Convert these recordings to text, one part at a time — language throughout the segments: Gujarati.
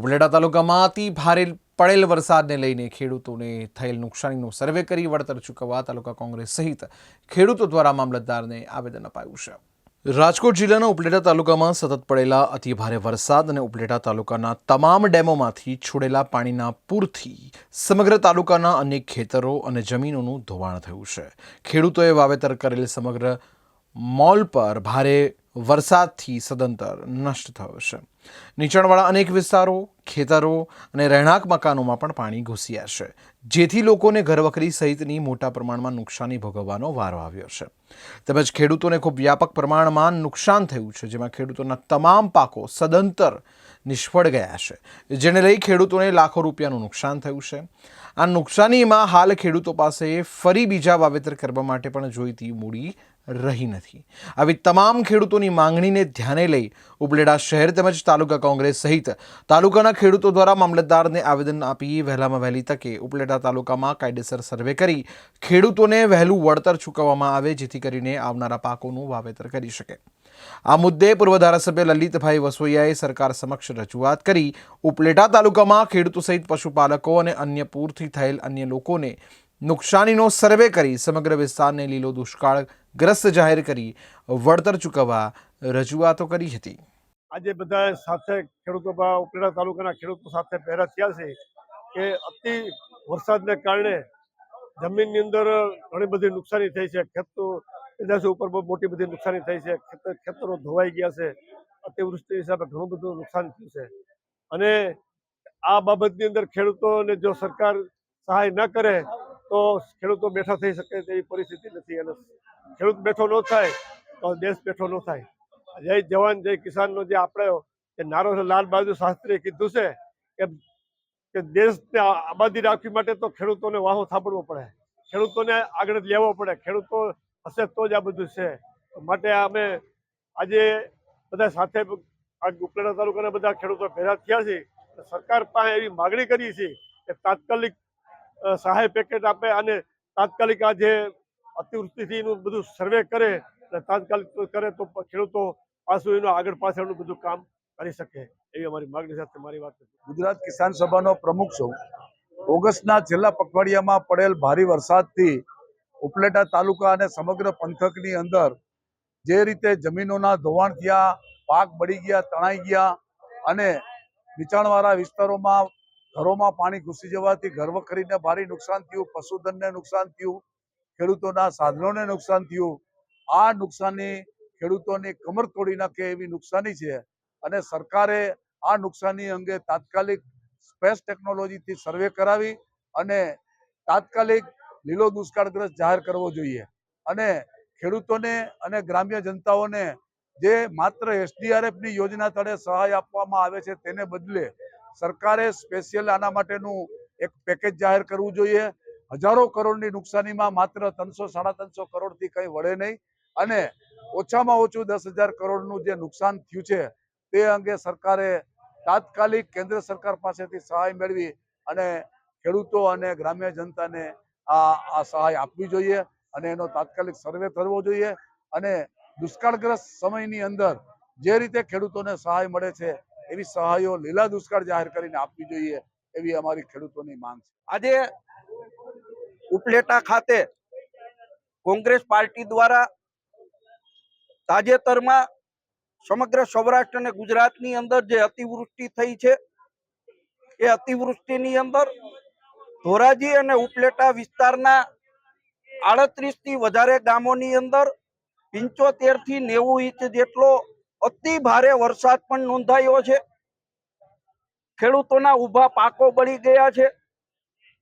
ઉપલેટા તાલુકામાં અતિ ભારે પડેલ વરસાદને લઈને ખેડૂતોને થયેલ નુકસાનીનો સર્વે કરી વળતર ચૂકવવા તાલુકા કોંગ્રેસ સહિત ખેડૂતો દ્વારા મામલતદારને આવેદન અપાયું છે. રાજકોટ જિલ્લાના ઉપલેટા તાલુકામાં સતત પડેલા અતિ ભારે વરસાદ અને ઉપલેટા તાલુકાના તમામ ડેમોમાંથી છોડેલા પાણીના પૂરથી સમગ્ર તાલુકાના અનેક ખેતરો અને જમીનોનું ધોવાણ થયું છે. ખેડૂતોએ વાવેતર કરેલ સમગ્ર મોલ પર ભારે વરસાદથી સદંતર નષ્ટ થયો છે. નીચાણવાળા અનેક વિસ્તારો, ખેતરો અને રહેણાંક મકાનોમાં પણ પાણી ઘૂસ્યા છે, જેથી લોકોને ઘરવખરી સહિતની મોટા પ્રમાણમાં નુકસાની ભોગવવાનો વારો આવ્યો છે. તેમજ ખેડૂતોને ખૂબ વ્યાપક પ્રમાણમાં નુકસાન થયું છે, જેમાં ખેડૂતોના તમામ પાકો સદંતર નિષ્ફળ ગયા છે, જેને લઈ ખેડૂતોને લાખો રૂપિયાનું નુકસાન થયું છે. આ નુકસાનીમાં હાલ ખેડૂતો પાસે ફરી બીજા વાવેતર કરવા માટે પણ જોઈતી મૂડી રહી નથી. આવી તમામ ખેડૂતોની માંગણીને ધ્યાને લઈ ઉપલેટા શહેર તેમજ તાલુકા કોંગ્રેસ સહિત તાલુકાના ખેડૂતો દ્વારા મામલતદારને આવેદન આપી વહેલામાં વહેલી તકે ઉપલેટા તાલુકામાં કાયદેસર સર્વે કરી ખેડૂતોને વહેલું વળતર ચૂકવવામાં આવે જેથી કરીને આવનારા પાકોનું વાવેતર કરી શકે. આ મુદ્દે પૂર્વ ધારાસભ્ય લલિતભાઈ વસોયાએ સરકાર સમક્ષ રજૂઆત કરી ઉપલેટા તાલુકામાં ખેડૂતો સહિત પશુપાલકો અને અન્ય પૂરથી થયેલ અન્ય લોકોને નુકસાનીનો સર્વે કરી સમગ્ર વિસ્તારને લીલો દુષ્કાળ ગ્રસ્ત જાહેર કરી વળતર ચૂકવવા રજૂઆતો કરી હતી. આજે બધા સાથે ખેડૂતો ઉપલેટા તાલુકાના ખેડૂતો સાથે પહેરા થયા છે કે અતિ વરસાદને કારણે જમીનની અંદર ઘણી બધી નુકસાની થઈ છે, ખેતો ઉપર બહુ મોટી બધી નુકસાની થઈ છે ખેતરો ધોવાઈ ગયા છે, અતિવૃષ્ટિ હિસાબે ઘણું બધું નુકસાન થયું છે. અને આ બાબતની અંદર ખેડૂતોને જો સરકાર સહાય ન કરે તો ખેડૂતો બેઠા થઈ શકે તેવી પરિસ્થિતિ નથી. અને ખેડૂત બેઠો ન થાય તો દેશ બેઠો ન થાય. જય જવાન, જય કિસાનનો જે આપણે એ નારો લાલ બહાદુર શાસ્ત્રીએ કીધું છે કે દેશને આબાદી રાખવી માટે તો ખેડૂતોને વાહો થાપડવો પડે. ખેડૂતોને આગળ લેવો પડે. ખેડૂતો હશે તો જ આ બધું છે. માટે અમે આજે બધા સાથે ઉપલેટા તાલુકાના બધા ખેડૂતો ભેગા થયા છે અને સરકાર પાસે એવી માગણી કરી છે કે તાત્કાલિક સહાય પેકેટ આપે અને તાત્કાલિક આ જે અતિવૃષ્ટિથીનું બધું સર્વે કરે અને તાત્કાલિક કરે તો ખેડૂતો પાછું એનું આગળ પાછળનું બધું કામ કરી શકે એવી અમારી માગણી સાથે મારી વાત ગુજરાત કિસાન સભાનો પ્રમુખ છું. ઓગસ્ટના છેલ્લા પખવાડિયામાં પડેલ ભારે વરસાદથી ઉપલેટા તાલુકા અને સમગ્ર પંથકની અંદર જે રીતે જમીનોના ધોવાણ થયા, પાક બળી ગયા, તણાઈ ગયા અને નીચાણવાળા વિસ્તારોમાં ઘરોમાં પાણી ઘૂસી જવાથી ઘર કરીને ભારે નુકસાન થયું, પશુધનને નુકસાન થયું, ખેડૂતોના સાધનોને નુકસાન થયું. આ નુકસાની ખેડૂતોની કમર તોડી નાખે એવી નુકસાની છે અને સરકારે આ નુકસાની અંગે તાત્કાલિક સ્પેસ ટેકનોલોજીથી સર્વે કરાવી અને તાત્કાલિક લીલો દુષ્કાળગ્રસ્ત જાહેર કરવો જોઈએ. અને ખેડૂતોને અને ગ્રામ્ય જનતાઓને જે માત્ર એસડીઆરએફની યોજના તળે સહાય આપવામાં આવે છે તેને બદલે સરકારે સ્પેશિયલ આના માટેનું એક પેકેજ જાહેર કરવું જોઈએ. હજારો કરોડની નુકસાનીમાં માત્ર ત્રણસો, સાડા ત્રણસો કરોડથી કંઈ વળે નહીં. અને ઓછામાં ઓછું દસ કરોડનું જે નુકસાન થયું છે, તે અંગે સરકારે તાત્કાલિક કેન્દ્ર સરકાર પાસેથી સહાય મેળવી અને ખેડૂતો અને ગ્રામ્ય જનતાને આ આ સહાય આપવી જોઈએ અને એનો તાત્કાલિક સર્વે કરવો જોઈએ. અને દુષ્કાળગ્રસ્ત સમયની અંદર જે રીતે ખેડૂતોને સહાય મળે છે એવી સહાયો, લીલા દુષ્કાળ જાહેર કરીને આપવી જોઈએ એવી અમારી ખેડૂતોની માંગ છે. આજે ઉપલેટા ખાતે કોંગ્રેસ પાર્ટી દ્વારા તાજેતરમાં સમગ્ર સૌરાષ્ટ્ર અને ગુજરાતની અંદર જે અતિવૃષ્ટિ થઈ છે, એ અતિવૃષ્ટિની અંદર ધોરાજી અને ઉપલેટા વિસ્તારના આડત્રીસથી વધારે ગામોની અંદર પંચોતેરથી નેવું ઇંચ જેટલો અતિ ભારે વરસાદ પણ નોંધાયો છે. ખેડૂતોના ઊભા પાકો બળી ગયા છે.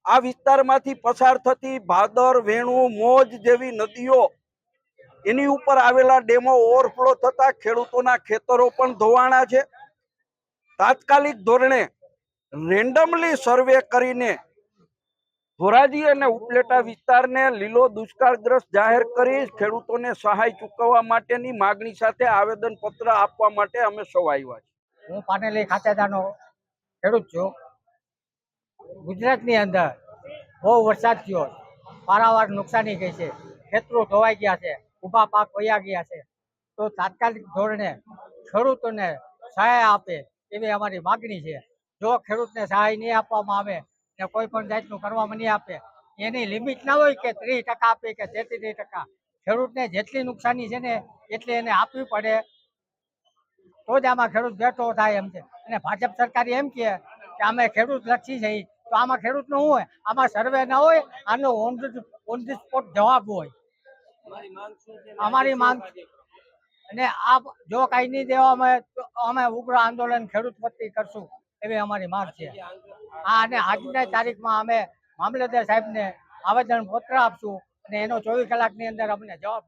આ વિસ્તારમાંથી પસાર થતી ભાદર, વેણુ, મોજ જેવી નદીઓ એની ઉપર આવેલા ડેમો ઓવરફ્લો થતા ખેડૂતોના ખેતરો પણ ધોવાણા છે. તાત્કાલિક ધોરણે રેન્ડમલી સર્વે કરીને ધોરાજી અને ઉપલેટા વિસ્તારને લીલો દુષ્કાળગ્રસ્ત જાહેર કરી ખેડૂતોને સહાય ચૂકવવા માટેની માગણી સાથે આવેદન પત્ર આપવા માટે અમે સૌ હું પાનેલી ખાતેદારનો ખેડૂત છું. ગુજરાતની અંદર બહુ વરસાદ થયો. પારાવાર નુકસાની ગઈ છે. ખેતરો ધોવાઈ ગયા છે. ઊભા પાક વયા ગયા છે. તો તાત્કાલિક ધોરણે ખેડૂતોને સહાય આપે એવી અમારી માગણી છે. જો ખેડૂતને સહાય નહીં આપવામાં આવે ને કોઈ પણ જાતનું કરવામાં નહીં આપે. એની લિમિટ ના હોય કે ત્રીસ ટકા આપે કે તેત્રીસ ટકા. ખેડૂતને જેટલી નુકસાની છે ને એટલી એને આપવી પડે. તો જ આમાં ખેડૂત બેઠો થાય એમ છે. અને ભાજપ સરકાર એમ કહે કે અમે ખેડૂત લક્ષી છે તો આમાં ખેડૂતનું હોય? આમાં સર્વે ના હોય આનો ઓન ઓન ધી સ્પોટ જવાબ હોય. અમારી માંગ અને આ જો કાંઈ નહીં દેવામાં અમે ઉગ્ર આંદોલન ખેડૂત વતી કરશું. એવી અમારી માંગ છે. હા, અને આજના તારીખમાં અમે મામલતદાર સાહેબને આવેદન પત્ર આપશું અને એનો ચોવીસ કલાકની અંદર અમને જવાબ